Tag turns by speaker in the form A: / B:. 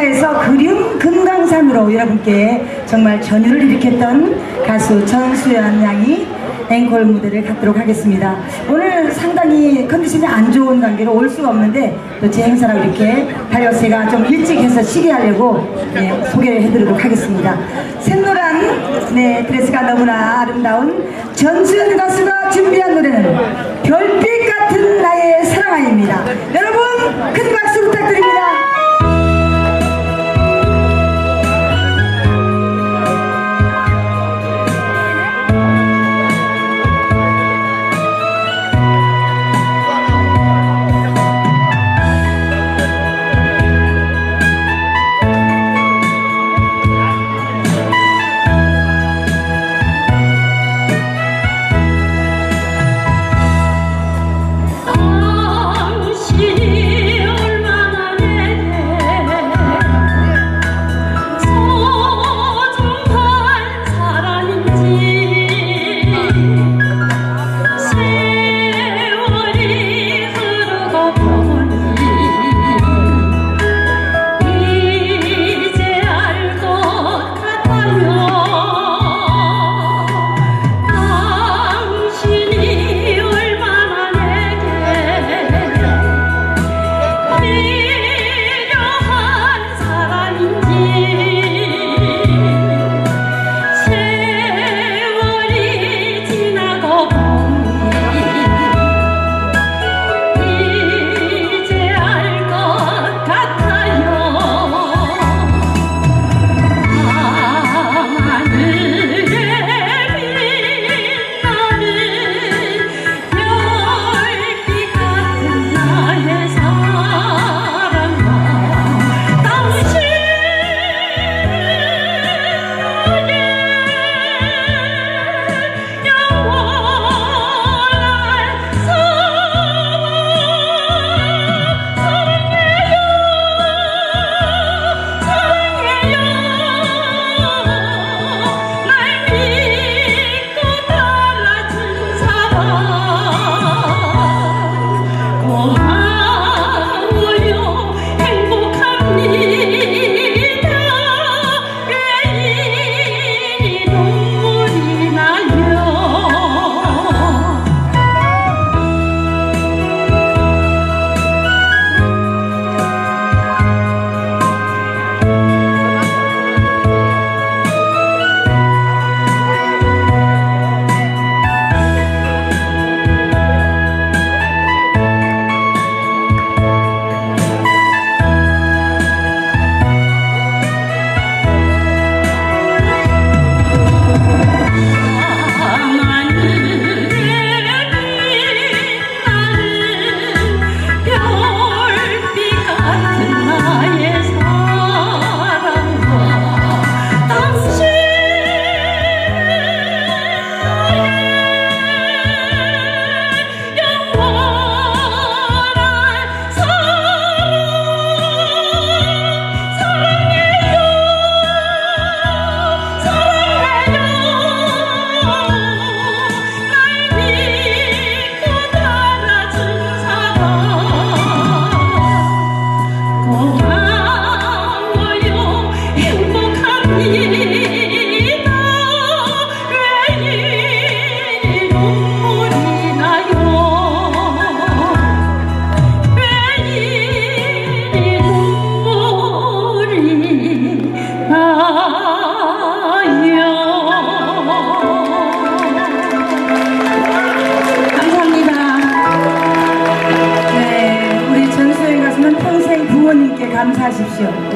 A: 행사에서 그림 금강산으로 여러분께 정말 전율을 일으켰던 가수 전수연 양이 앵콜 무대를 갖도록 하겠습니다. 오늘 상당히 컨디션이 안 좋은 관계로 올 수가 없는데 또 제 행사라고 이렇게 다이어스가 좀 일찍 해서 쉬게 하려고 네, 소개를 해드리도록 하겠습니다. 샛노란 네, 드레스가 너무나 아름다운 전수연 가수가 준비한 사 네, 우